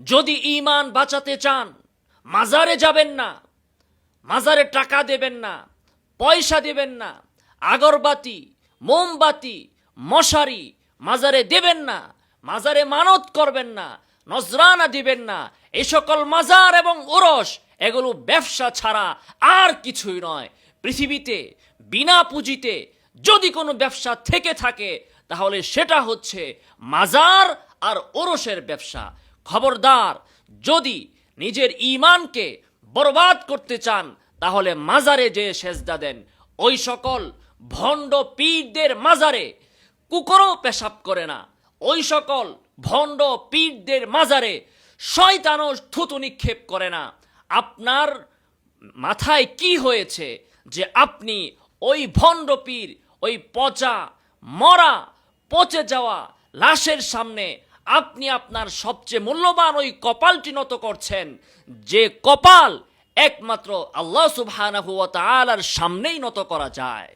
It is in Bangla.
যদি ইমান বাঁচাতে চান, মাজারে যাবেন না, মাজারে টাকা দেবেন না, পয়সা দেবেন না, আগরবাতি, মোমবাতি, মশারি মাজারে দেবেন না, মাজারে মানত করবেন না, নজরানা দিবেন না এই সকল মাজার এবং ওরস, এগুলো ব্যবসা ছাড়া আর কিছুই নয়। পৃথিবীতে, বিনা পুঁজিতে যদি কোনো ব্যবসা থেকে থাকে, তাহলে সেটা হচ্ছে মাজার আর ওরসের ব্যবসা। খবরদার। যদি নিজের ইমানকে বরবাদ করতে চান, তাহলে মাজারে যে সেজদা দেন। ওই সকল ভণ্ড পীরদের মাজারে কুকুরও পেশাব করে না। ওই সকল ভণ্ড পীরদের মাজারে শয়তানও থুতু নিক্ষেপ করে না। আপনার মাথায় কি হয়েছে যে আপনি ওই ভণ্ড পীর, ওই পচা মরা পচে যাওয়া লাশের সামনে আপনি আপনার সবচেয়ে মূল্যবান ওই কপালটি নত করছেন, যে কপাল একমাত্র আল্লাহ সুবহানাহু ওয়া তাআলার সামনেই নত করা যায়।